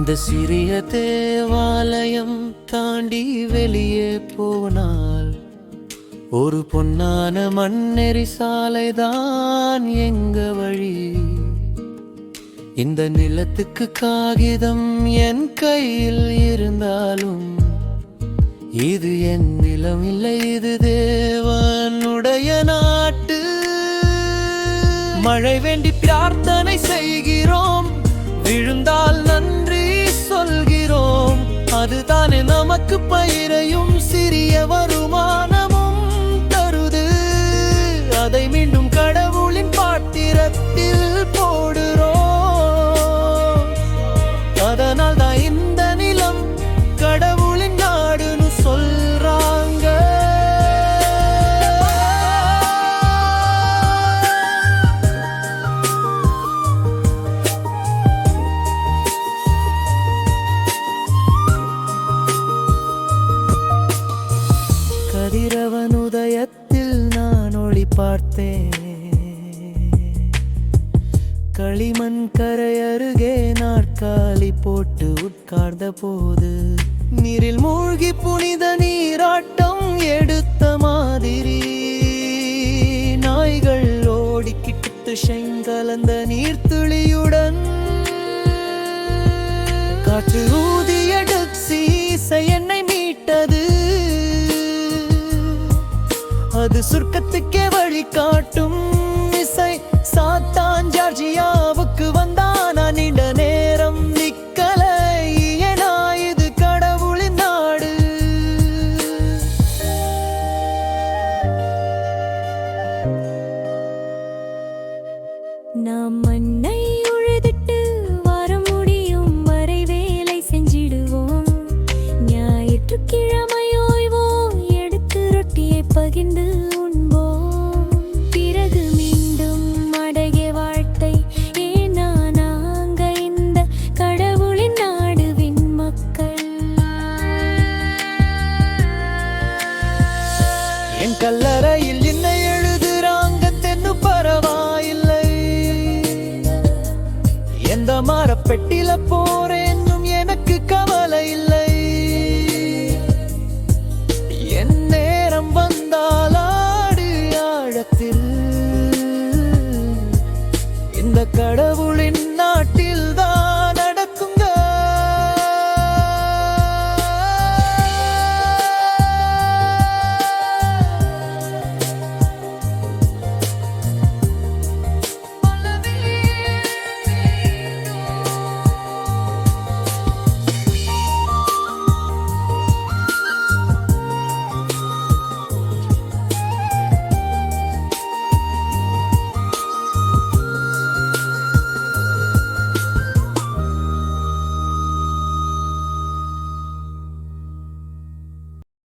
இந்த சிறிய தேவாலயம் தாண்டி வெளியே போனால் ஒரு பொன்னான மண்ணெறி சாலைதான் எங்க வழி? இந்த நிலத்துக்கு காகிதம் என் கையில் இருந்தாலும் இது என் நிலம் இல்லை இது தேவனுடைய நாட்டு. மழை வேண்டி பிரார்த்தனை செய்கிறோம் விழுந்தால் நன்றி அதுதானே நமக்கு பயிரையும் சிறிய கதிரவன் உதயத்தில் நான் ஒளி பார்த்தேன். களிமண் கரை அருகே நாற்காலி போட்டு உட்கார்ந்த போது நீரில் மூழ்கி புனித நீராட்டம் எடுத்த மாதிரி நாய்கள் ஓடிக்கிட்டு செங்கலந்த நீர்த்துளியுடன் காற்று ஊதி அது சுருக்கத்துக்கே வழி காட்டும் இசை. சாத்தான் ஜார்ஜியாவுக்கு வந்தா நான் நீண்ட நேரம் நிக்கலை. ஏனா இது கடவுளின் நாடு. நாம் மண்ணை கல்லறையில் என்ன எழுதுறாங்க தென்னு பரவாயில்லை. எந்த மரப்பெட்டில போ